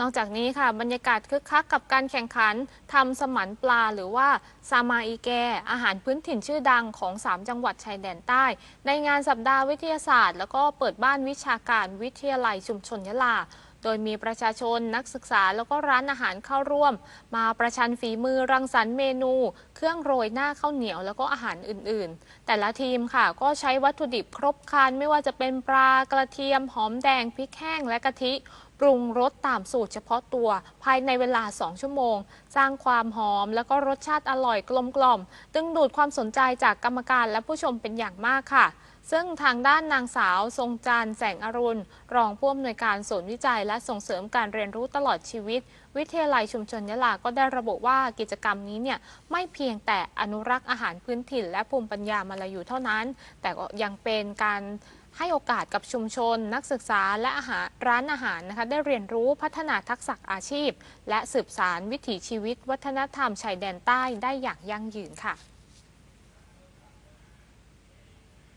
นอกจากนี้ค่ะบรรยากาศคึกคักกับการแข่งขันทำสมันปลาหรือว่าซามาอีแก อาหารพื้นถิ่นชื่อดังของ 3 จังหวัดชายแดนใต้ ในงานสัปดาห์วิทยาศาสตร์ แล้วก็เปิดบ้านวิชาการวิทยาลัยชุมชนยะลา โดยมีประชาชนนักศึกษาแล้วก็ร้านอาหารเข้าร่วม มาประชันฝีมือรังสรรค์เมนู เครื่องโรยหน้าข้าวเหนียวแล้วก็อาหารอื่น ๆ แต่ละทีมค่ะก็ใช้วัตถุดิบครบครันไม่ว่าจะเป็นปลากระเทียม หอมแดงพริกแห้งและกะทิปรุงรสตามสูตรเฉพาะตัวภายในเวลา 2 ชั่วโมง สร้างความหอมแล้วก็รสชาติอร่อยกลมกล่อม ดึงดูดความสนใจจากกรรมการและผู้ชมเป็นอย่างมากค่ะ ซึ่งทางด้านนางสาว ทรงจานแสงอรุณ รองผู้อำนวยการศูนย์วิจัย และส่งเสริมการเรียนรู้ตลอดชีวิต วิทยาลัยชุมชนยะลาก็ได้ระบุว่ากิจกรรมนี้เนี่ยไม่เพียงแต่อนุรักษ์อาหารพื้นถิ่น และภูมิปัญญามาลายูเท่านั้น แต่ก็ยังเป็นการให้โอกาสกับชุมชน นักศึกษาและอาหารร้านอาหารนะคะได้เรียนรู้พัฒนาทักษะอาชีพ และสืบสารวิถีชีวิต วัฒนธรรมชายแดนใต้ได้อย่างยั่งยืนค่ะ